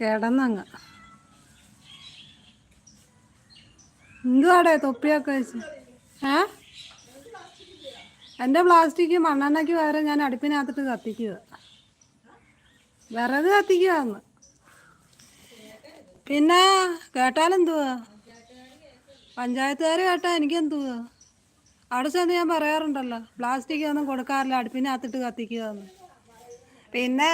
കിടന്നങ്ങ്. എന്തുവാടേ തൊപ്പിയൊക്കെ വെച്ച്? ഏ? എന്റെ പ്ലാസ്റ്റിക് മണ്ണെണ്ണയ്ക്ക് പകരം ഞാൻ അടുപ്പിനകത്തിട്ട് കത്തിക്കുക വിറക് കത്തിക്കുക അന്ന് പിന്നെ കേട്ടാലെന്തുവാ? പഞ്ചായത്തുകാർ കേട്ടാൽ എനിക്കെന്തുവാ? അവിടെ ചെന്ന് ഞാൻ പറയാറുണ്ടല്ലോ പ്ലാസ്റ്റിക് ഒന്നും കൊടുക്കാറില്ല അടുപ്പിനകത്തിട്ട് കത്തിക്കുക എന്ന് പിന്നെ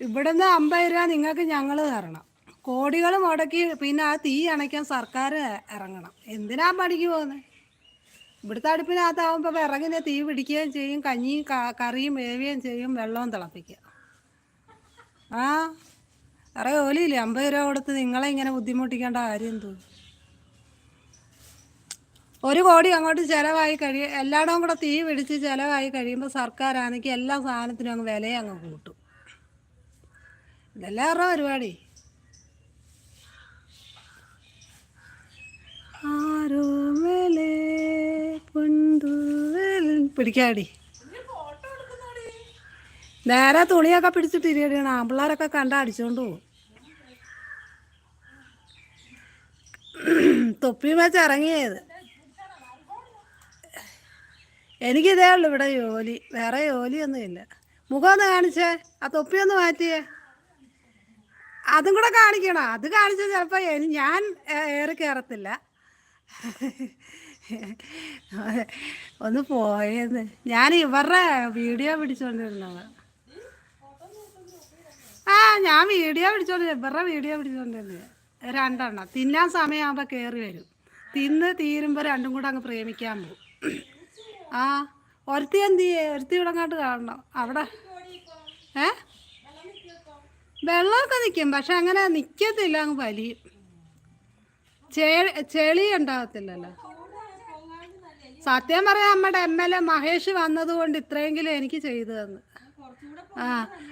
ഇവിടുന്ന് അമ്പത് രൂപ നിങ്ങൾക്ക് ഞങ്ങൾ തരണം. കോടികൾ മുടക്കി പിന്നെ ആ തീ അണയ്ക്കാൻ സർക്കാർ ഇറങ്ങണം. എന്തിനാ പണിക്ക് പോകുന്നത് ഇവിടുത്തെ അടുപ്പിനകത്താവുമ്പോൾ വിറകിന് തീ പിടിക്കുകയും ചെയ്യും കഞ്ഞിയും കറിയും വേവുകയും ചെയ്യും വെള്ളവും തിളപ്പിക്കുക. ആ? വേറെ ഓലിയില്ലേ അമ്പത് രൂപ കൊടുത്ത് നിങ്ങളെ ഇങ്ങനെ ബുദ്ധിമുട്ടിക്കേണ്ട കാര്യം എന്തോ? ഒരു കോടി അങ്ങോട്ട് ചിലവായി കഴിയും എല്ലായിടവും കൂടെ തീ പിടിച്ച് ചിലവായി കഴിയുമ്പോൾ സർക്കാരാണെങ്കിൽ എല്ലാ സാധനത്തിനും അങ്ങ് വിലയും അങ്ങ് കൂട്ടും. ഇതെല്ലാം അവരുടെ പരിപാടി. ആരോമലേ മേലെ പിടിക്കാടി. നേരെ തുണിയൊക്കെ പിടിച്ചിട്ട് ഇരിക്കണം ആമ്പിള്ളേരൊക്കെ കണ്ട അടിച്ചോണ്ട് പോകും തൊപ്പി വെച്ച് ഇറങ്ങിയത്. എനിക്കിതേ ഉള്ളു ഇവിടെ ജോലി. വേറെ ജോലിയൊന്നുമില്ല. മുഖം ഒന്ന് കാണിച്ചേ. ആ തൊപ്പിയൊന്ന് മാറ്റിയേ. അതും കൂടെ കാണിക്കണം. അത് കാണിച്ചാൽ ചിലപ്പോൾ ഞാൻ ഏറെ കയറത്തില്ല ഒന്ന് പോയെന്ന്. ഞാൻ ഇവരുടെ വീഡിയോ പിടിച്ചോണ്ടിരുന്നത്. ആ ഞാൻ വീഡിയോ പിടിച്ചോണ്ട് ഇവരുടെ വീഡിയോ പിടിച്ചോണ്ടിരുന്നത്. രണ്ടെണ്ണം. തിന്നാൻ സമയമാകുമ്പോൾ കേറി വരും. തിന്ന് തീരുമ്പോ രണ്ടും കൂടെ അങ്ങ് പ്രേമിക്കാൻ പോകും. ആ ഒരുത്തി എന്ത് ചെയ്യേ ഒരുത്തി ഇവിടെ കാണണം. അവിടെ. ഏ? വെള്ളമൊക്കെ നിൽക്കും പക്ഷെ അങ്ങനെ നിൽക്കത്തില്ല അങ്ങ് വലിയും ചെ- ചെളി ഉണ്ടാകത്തില്ലല്ലോ. സത്യം പറയാം നമ്മുടെ എം എൽ എ മഹേഷ് വന്നതുകൊണ്ട് ഇത്രയെങ്കിലും എനിക്ക് ചെയ്തു തന്നു. ആ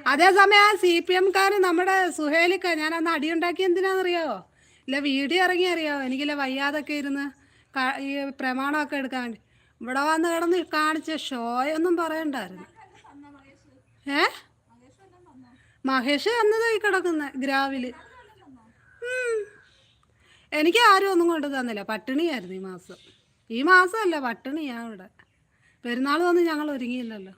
അതേസമയം ആ സി പി എംകാർ നമ്മുടെ സുഹേലിക്ക ഞാൻ അന്ന് അടിയുണ്ടാക്കി എന്തിനാണെന്നറിയാവോ ഇല്ല വീഡിയോ ഇറങ്ങി അറിയാവോ എനിക്കില്ല വയ്യാതൊക്കെ ഇരുന്ന് ഈ പ്രമാണമൊക്കെ എടുക്കാൻ വേണ്ടി. ഇവിടെ വന്ന് കിടന്ന് കാണിച്ച ഷോയൊന്നും പറയണ്ടായിരുന്നു. ഏ? മഹേഷ് അന്നതായി കിടക്കുന്ന ഗ്രാവിൽ. എനിക്ക് ആരും ഒന്നും കൊണ്ട് തന്നില്ല. പട്ടിണിയായിരുന്നു ഈ മാസം. ഈ മാസമല്ല പട്ടിണിയാണ് ഇവിടെ. പെരുന്നാൾ വന്ന് ഞങ്ങൾ ഒരുങ്ങിയില്ലല്ലോ.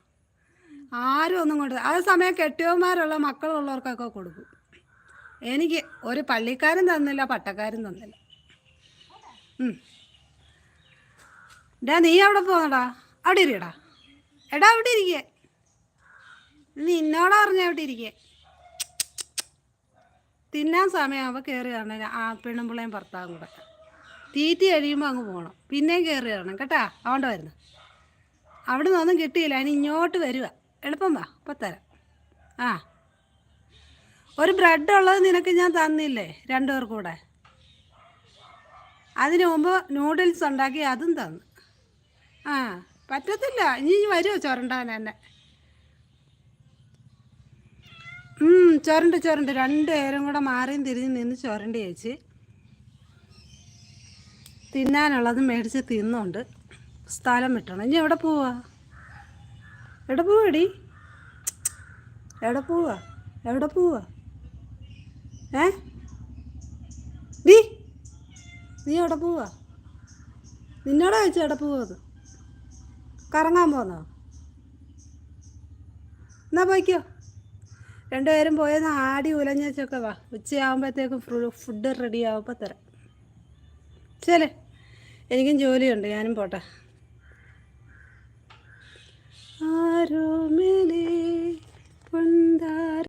ആരും ഒന്നും കൊണ്ട് അതേ സമയം കെട്ടിയവന്മാരുള്ള മക്കളുള്ളവർക്കൊക്കെ കൊടുക്കും. എനിക്ക് ഒരു പള്ളിക്കാരും തന്നില്ല പട്ടക്കാരും തന്നില്ല. ഡാ നീ അവിടെ പോന്നടാ. അവിടെ ഇരിക്കടാ എടാ അവിടെ ഇരിക്കേ. നിന്നോടാ പറഞ്ഞ അവിടെ ഇരിക്കേ. തിന്നാൻ സമയമാകുമ്പോൾ കയറി വരണം. ആ പെണ്ണുമ്പിള്ളയും ഭർത്താവും കൂടെ. തീറ്റി കഴിയുമ്പോൾ അങ്ങ് പോകണം പിന്നെയും കയറി കാണണം കേട്ടാ? അതുകൊണ്ട് വരുന്നു. അവിടെ നിന്നൊന്നും കിട്ടിയില്ല. അതിന് ഇങ്ങോട്ട് വരിക എളുപ്പം വാ. ഇപ്പം തരാം. ആ. ഒരു ബ്രെഡ് ഉള്ളത് നിനക്ക് ഞാൻ തന്നില്ലേ? രണ്ടു കൂടെ. അതിന് മുമ്പ് നൂഡിൽസ് ഉണ്ടാക്കി അതും തന്നു. ആ. പറ്റത്തില്ല. ഇനി വരുമോ ചുരണ്ടാൻ എന്നെ? ചുരണ്ട് ചോരണ്ട്. രണ്ട് പേരും കൂടെ മാറിയും തിരിഞ്ഞ് നിന്ന് ചുരണ്ടി ചേച്ചി. തിന്നാനുള്ളത് മേടിച്ച് തിന്നുണ്ട് സ്ഥലം വിട്ടണം. ഇനി എവിടെ പോവാ? എവിടെ പോവാടി? എവിടെ പോവാ? എവിടെ പോവാ? ഏ? ഡീ നീ എവിടെ പോവാ? നിന്നോട് ചോദിച്ചു എവിടെ പോവാ അത് കറങ്ങാൻ പോന്നോ? എന്നാ പോയിക്കോ. രണ്ടുപേരും പോയത് ആടി ഉലഞ്ഞൊക്കെ വാ. ഉച്ചയാകുമ്പോഴത്തേക്കും ഫുഡ് റെഡി ആവുമ്പോൾ തരാം. ശരി. എനിക്കും ജോലിയുണ്ട് ഞാനും പോട്ടെ. ആരോ മേലേ പൊന്താര